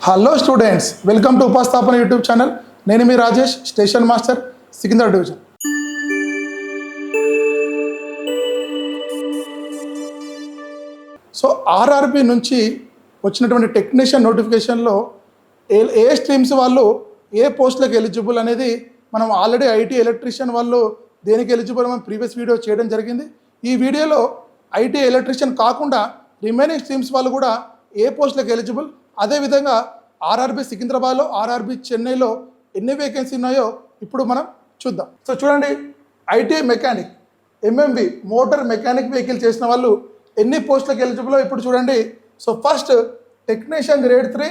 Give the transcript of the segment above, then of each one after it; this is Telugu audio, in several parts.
Hello students welcome to Upasthapana YouTube channel నేను మీ Rajesh station master Secunderabad division so RRB నుంచి వచ్చినటువంటి టెక్నీషియన్ నోటిఫికేషన్లో ఏ ఏ స్ట్రీమ్స్ వాళ్ళు ఏ పోస్టులకు ఎలిజిబుల్ అనేది మనం ఆల్రెడీ ఐటీ ఎలక్ట్రీషియన్ వాళ్ళు దేనికి ఎలిజిబుల్ మనం ప్రీవియస్ వీడియో చేయడం జరిగింది. ఈ వీడియోలో ఐటీ ఎలక్ట్రీషియన్ కాకుండా రిమైనింగ్ స్ట్రీమ్స్ వాళ్ళు కూడా ఏ పోస్టులకు ఎలిజిబుల్ అదేవిధంగా ఆర్ఆర్బి సికింద్రాబాద్లో ఆర్ఆర్బి చెన్నైలో ఎన్ని వేకెన్సీ ఉన్నాయో ఇప్పుడు మనం చూద్దాం. సో చూడండి IT mechanic MMV motor mechanic vehicle చేసిన వాళ్ళు ఎన్ని పోస్టులకు ఎలిజిబుల్ ఇప్పుడు చూడండి. So first technician grade three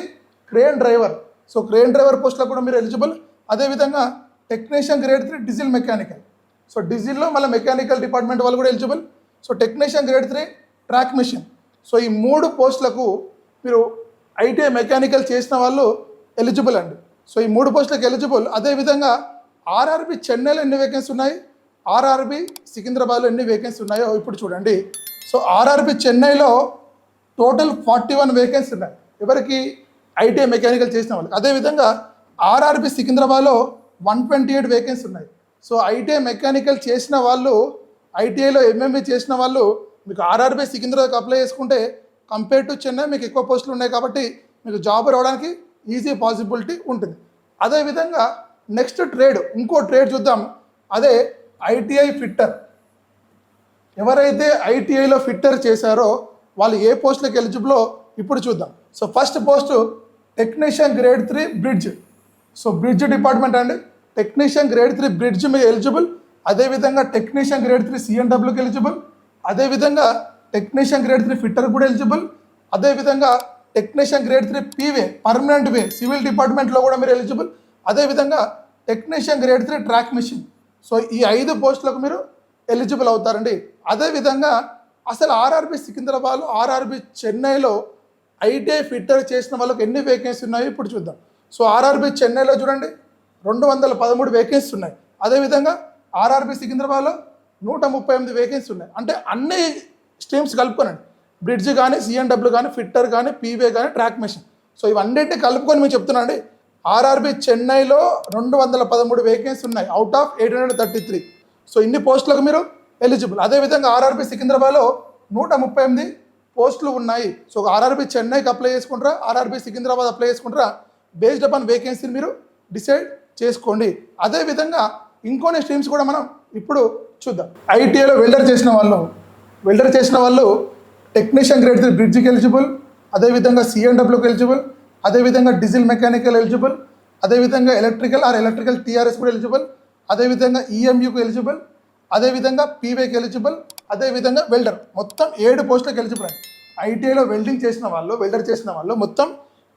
crane driver so crane driver పోస్టులకు కూడా మీరు ఎలిజిబుల్ అదేవిధంగా technician grade three diesel mechanical so డీజిల్లో మళ్ళీ మెకానికల్ డిపార్ట్మెంట్ వాళ్ళు కూడా eligible so technician grade three track machine so ఈ మూడు పోస్టులకు మీరు ఐటీఐ మెకానికల్ చేసిన వాళ్ళు ఎలిజిబుల్ అండి. సో ఈ మూడు పోస్టులకు ఎలిజిబుల్ అదేవిధంగా ఆర్ఆర్బి చెన్నైలో ఎన్ని వేకెన్సీ ఉన్నాయి? ఆర్ఆర్బి సికింద్రాబాద్లో ఎన్ని వేకెన్సీ ఉన్నాయో ఇప్పుడు చూడండి. సో ఆర్ఆర్బి చెన్నైలో టోటల్ ఫార్టీ వన్ వేకెన్సీ ఉన్నాయి. ఎవరికి? ఐటీఐ మెకానికల్ చేసిన వాళ్ళకి. అదేవిధంగా ఆర్ఆర్బి సికింద్రాబాద్లో వన్ ట్వంటీ ఎయిట్ వేకెన్సీ ఉన్నాయి. సో ఐటీఐ మెకానికల్ చేసిన వాళ్ళు ఐటీఐలో ఎంఎంబీ చేసిన వాళ్ళు మీకు ఆర్ఆర్బి సికింద్రాబాద్కి అప్లై చేసుకుంటే కంపేర్ టు చెన్నై మీకు ఎక్కువ పోస్టులు ఉన్నాయి కాబట్టి మీకు జాబ్ రావడానికి ఈజీ పాసిబిలిటీ ఉంటుంది. అదేవిధంగా నెక్స్ట్ ట్రేడ్ ఇంకో ట్రేడ్ చూద్దాం. అదే ఐటీఐ ఫిట్టర్ ఎవరైతే ఐటీఐలో ఫిట్టర్ చేశారో వాళ్ళు ఏ పోస్టులకు ఎలిజిబులో ఇప్పుడు చూద్దాం. So first post technician grade three bridge so bridge department అండి. టెక్నీషియన్ గ్రేడ్ త్రీ బ్రిడ్జ్ మీద ఎలిజిబుల్ అదేవిధంగా టెక్నీషియన్ గ్రేడ్ త్రీ సిఎన్డబ్ల్యూకి ఎలిజిబుల్ అదేవిధంగా టెక్నీషియన్ గ్రేడ్ త్రీ ఫిట్టర్ కూడా ఎలిజిబుల్ అదేవిధంగా technician grade three P way permanent way civil డిపార్ట్మెంట్లో కూడా మీరు ఎలిజిబుల్ అదేవిధంగా technician grade three track machine so ఈ ఐదు పోస్టులకు మీరు ఎలిజిబుల్ అవుతారండి. అదేవిధంగా అసలు ఆర్ఆర్బి సికింద్రాబాద్ ఆర్ఆర్బి చెన్నైలో ఐటీఐ ఫిట్టర్ చేసిన వాళ్ళకి ఎన్ని వేకెన్సీ ఉన్నాయో ఇప్పుడు చూద్దాం. సో ఆర్ఆర్బి చెన్నైలో చూడండి రెండు వందల పదమూడు వేకెన్సీ ఉన్నాయి. అదేవిధంగా ఆర్ఆర్బి సికింద్రాబాద్లో నూట ముప్పై ఎనిమిది వేకెన్సీ ఉన్నాయి. అంటే అన్ని స్ట్రీమ్స్ కలుపుకోనండి. బ్రిడ్జ్ కానీ సిఎన్డబ్ల్యూ కానీ ఫిట్టర్ కానీ పీవే కానీ ట్రాక్ మెషిన్. సో ఇవన్నిటిని కలుపుకొని మేము చెప్తున్నాను అండి. ఆర్ఆర్బి చెన్నైలో రెండు వందల పదమూడు వేకెన్సీ ఉన్నాయి. Out of eight hundred thirty three so ఇన్ని పోస్టులకు మీరు ఎలిజిబుల్ అదేవిధంగా ఆర్ఆర్బి సికింద్రాబాద్లో నూట ముప్పై ఎనిమిది పోస్టులు ఉన్నాయి. సో ఆర్ఆర్బి చెన్నైకి అప్లై చేసుకుంటారా? ఆర్ఆర్బి సికింద్రాబాద్ అప్లై చేసుకుంటారా? బేస్డ్ అపాన్ వేకెన్సీని మీరు డిసైడ్ చేసుకోండి. అదేవిధంగా ఇంకొన్ని స్ట్రీమ్స్ కూడా మనం ఇప్పుడు చూద్దాం. ఐటీఐలో వెల్డర్ చేసిన వాళ్ళు వెల్డర్ చేసిన వాళ్ళు టెక్నీషియన్ గ్రేడ్ త్రీ బ్రిడ్జ్కి ఎలిజిబుల్ అదేవిధంగా సిఎండబ్ల్యూకి ఎలిజిబుల్ అదేవిధంగా డీజిల్ మెకానికల్ ఎలిజిబుల్ అదేవిధంగా ఎలక్ట్రికల్ ఆర్ ఎలక్ట్రికల్ టీఆర్ఎస్ కూడా ఎలిజిబుల్ అదేవిధంగా ఈఎంయూకి ఎలిజిబుల్ అదేవిధంగా పీవేకి ఎలిజిబుల్ అదేవిధంగా వెల్డర్ మొత్తం ఏడు పోస్టులకు ఎలిజిబుల్ అండి. ఐటీఐలో వెల్డింగ్ చేసిన వాళ్ళు వెల్డర్ చేసిన వాళ్ళు మొత్తం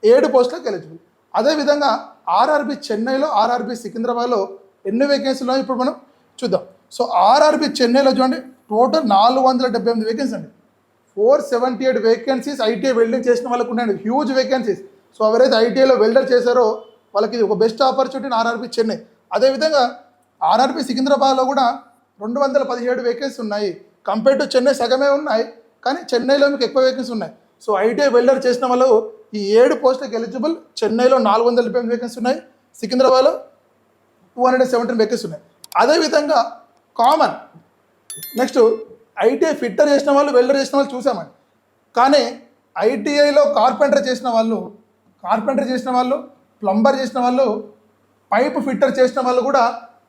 ఏడు పోస్టులకు ఎలిజిబుల్ అదేవిధంగా ఆర్ఆర్బి చెన్నైలో ఆర్ఆర్బి సికింద్రాబాద్లో ఎన్ని వేకెన్సీలో ఇప్పుడు మనం చూద్దాం. సో ఆర్ఆర్బి చెన్నైలో చూడండి. టోటల్ నాలుగు వందల డెబ్బై ఎనిమిది వేకెన్సీ అండి. Four seventy eight vacancies ITI welding చేసిన వాళ్ళకు ఉన్నాయండి. హ్యూజ్ వేకెన్సీస్ సో ఎవరైతే ఐటీఐలో వెల్డర్ చేశారో వాళ్ళకి ఇది ఒక బెస్ట్ ఆపర్చునిటీ ఆర్ఆర్బి చెన్నై. అదేవిధంగా ఆర్ఆర్బి సికింద్రాబాద్లో కూడా రెండు వందల పదిహేడు వేకెన్సీ ఉన్నాయి. కంపేర్ టు చెన్నై సగమే ఉన్నాయి. కానీ చెన్నైలో మీకు ఎక్కువ వేకెన్సీ ఉన్నాయి. సో ఐటీఐ వెల్డర్ చేసిన వాళ్ళు ఈ ఏడు పోస్టులకు ఎలిజిబుల్ చెన్నైలో నాలుగు వందల డెబ్బై వేకెన్సీ ఉన్నాయి. సికింద్రాబాద్లో టూ హండ్రెడ్ సెవెంటీన్ వేకెన్సీ ఉన్నాయి. అదేవిధంగా కామన్ నెక్స్ట్ ఐటీఐ ఫిట్టర్ చేసిన వాళ్ళు వెల్డర్ చేసిన వాళ్ళు చూసామండి. కానీ ఐటీఐలో కార్పెంటర్ చేసిన వాళ్ళు కార్పెంటర్ చేసిన వాళ్ళు ప్లంబర్ చేసిన వాళ్ళు పైప్ ఫిట్టర్ చేసిన వాళ్ళు కూడా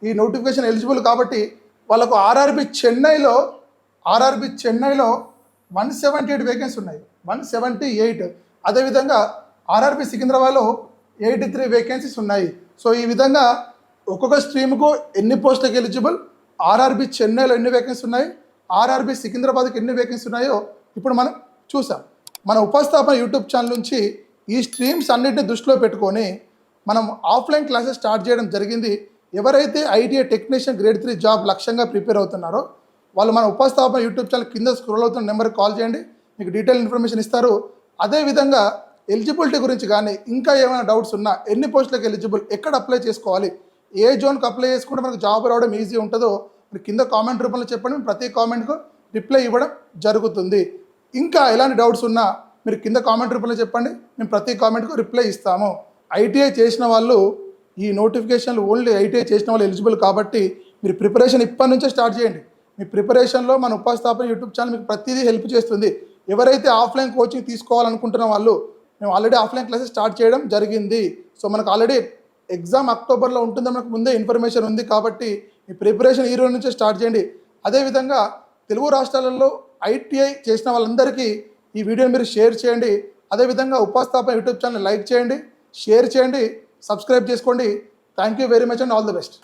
ఈ నోటిఫికేషన్ ఎలిజిబుల్ కాబట్టి వాళ్ళకు ఆర్ఆర్బి చెన్నైలో ఆర్ఆర్బి చెన్నైలో వన్ సెవెంటీ ఎయిట్ వేకెన్సీ ఉన్నాయి. One seventy eight. అదేవిధంగా ఆర్ఆర్బి సికింద్రాబాద్లో ఎయిటీ త్రీ వేకెన్సీస్ ఉన్నాయి. సో ఈ విధంగా ఒక్కొక్క స్ట్రీమ్కు ఎన్ని పోస్టులకు ఎలిజిబుల్ ఆర్ఆర్బి చెన్నైలో ఎన్ని వేకెన్సీ ఉన్నాయి? ఆర్ఆర్బి సికింద్రాబాద్కి ఎన్ని వేకెన్సీ ఉన్నాయో ఇప్పుడు మనం చూసాం. మన ఉపస్థాపన యూట్యూబ్ ఛానల్ నుంచి ఈ స్ట్రీమ్స్ అన్నింటిని దృష్టిలో పెట్టుకొని మనం ఆఫ్లైన్ క్లాసెస్ స్టార్ట్ చేయడం జరిగింది. ఎవరైతే ITI technician grade three job లక్ష్యంగా ప్రిపేర్ అవుతున్నారో వాళ్ళు మన ఉపస్థాపన యూట్యూబ్ ఛానల్ కింద స్క్రోల్ అవుతున్న నెంబర్కి కాల్ చేయండి. మీకు డీటెయిల్ ఇన్ఫర్మేషన్ ఇస్తారు. అదేవిధంగా ఎలిజిబిలిటీ గురించి కానీ ఇంకా ఏమైనా డౌట్స్ ఉన్నా ఎన్ని పోస్టులకు ఎలిజిబుల్ ఎక్కడ అప్లై చేసుకోవాలి ఏ జోన్కి అప్లై చేసుకుంటే మనకు జాబ్ రావడం ఈజీ ఉంటుందో మీరు కింద కామెంట్ రూపంలో చెప్పండి ప్రతి కామెంట్కు రిప్లై ఇవ్వడం జరుగుతుంది. ఇంకా ఎలాంటి డౌట్స్ ఉన్నా మీరు కింద కామెంట్ రూపంలో చెప్పండి మేము ప్రతి కామెంట్కు రిప్లై ఇస్తాము. ఐటీఐ చేసిన వాళ్ళు ఈ నోటిఫికేషన్లు ఓన్లీ ఐటీఐ చేసిన వాళ్ళు ఎలిజిబుల్ కాబట్టి మీరు ప్రిపరేషన్ ఇప్పటి నుంచే స్టార్ట్ చేయండి. మీ ప్రిపరేషన్లో మన ఉపాస్థాపన యూట్యూబ్ ఛానల్ మీకు ప్రతిదీ హెల్ప్ చేస్తుంది. ఎవరైతే ఆఫ్లైన్ కోచింగ్ తీసుకోవాలనుకుంటున్న వాళ్ళు మేము ఆల్రెడీ ఆఫ్లైన్ క్లాసెస్ స్టార్ట్ చేయడం జరిగింది. సో మనకు ఆల్రెడీ ఎగ్జామ్ అక్టోబర్లో ఉంటుందని మనకు ముందే ఇన్ఫర్మేషన్ ఉంది కాబట్టి మీ ప్రిపరేషన్ ఈ రోజు నుంచే స్టార్ట్ చేయండి. అదేవిధంగా తెలుగు రాష్ట్రాలలో ఐటీఐ చేసిన వాళ్ళందరికీ ఈ వీడియోని మీరు షేర్ చేయండి. అదేవిధంగా ఉపాస్థాపన యూట్యూబ్ ఛానల్ లైక్ చేయండి షేర్ చేయండి సబ్స్క్రైబ్ చేసుకోండి. Thank you very much and all the best